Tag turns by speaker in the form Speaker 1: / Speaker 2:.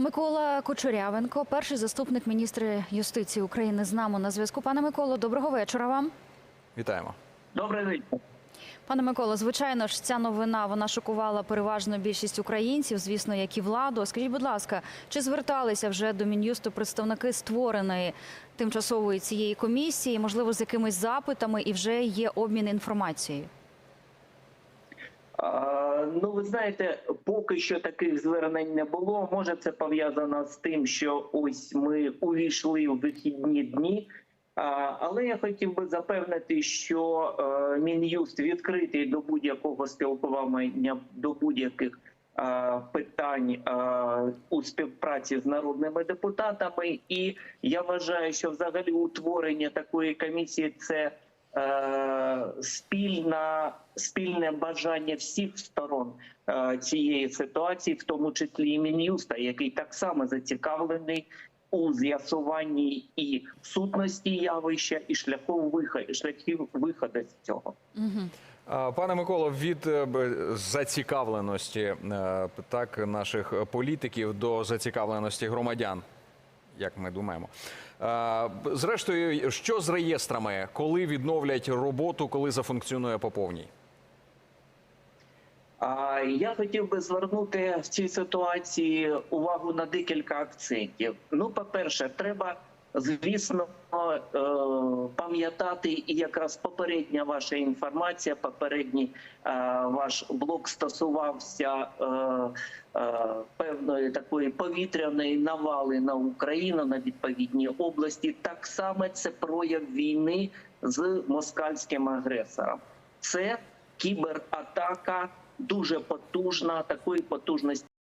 Speaker 1: Микола Кочурявенко, перший заступник міністра юстиції України, з нами на зв'язку. Пане Миколо, доброго вечора вам.
Speaker 2: Вітаємо.
Speaker 3: Добрий вечір.
Speaker 1: Пане Миколо, звичайно ж, ця новина вона шокувала переважно більшість українців, звісно, як і владу. Скажіть, будь ласка, чи зверталися вже до мін'юсту представники створеної тимчасової цієї комісії, можливо, з якимись запитами, і вже є обмін інформацією?
Speaker 3: А, ну, ви знаєте, поки що таких звернень не було. Може, це пов'язано з тим, що ось ми увійшли в вихідні дні. Але я хотів би запевнити, що е, мін'юст відкритий до будь-якого спілкування, до будь-яких е, питань е, у співпраці з народними депутатами. І я вважаю, що взагалі утворення такої комісії це спільна, спільне бажання всіх сторон е, цієї ситуації, в тому числі і Мін'юста, який так само зацікавлений у з'ясуванні і сутності явища, і шляхом виходу, шляхів виходу з цього.
Speaker 1: Угу.
Speaker 2: Пане Миколо, від е, зацікавленості е, так наших політиків до зацікавленості громадян, як ми думаємо. Зрештою, що з реєстрами, коли відновлять роботу, коли зафункціонує по повній?
Speaker 3: Я хотів би звернути в цій ситуації увагу на декілька акцентів. Ну, по-перше, треба, звісно, е, пам'ятати, і якраз попередня ваша інформація, попередній е, ваш блок стосувався е, певної такої повітряної навали на Україну на відповідній області. Так само це прояв війни з москальським агресором. Це кібератака дуже потужна. Такої потужності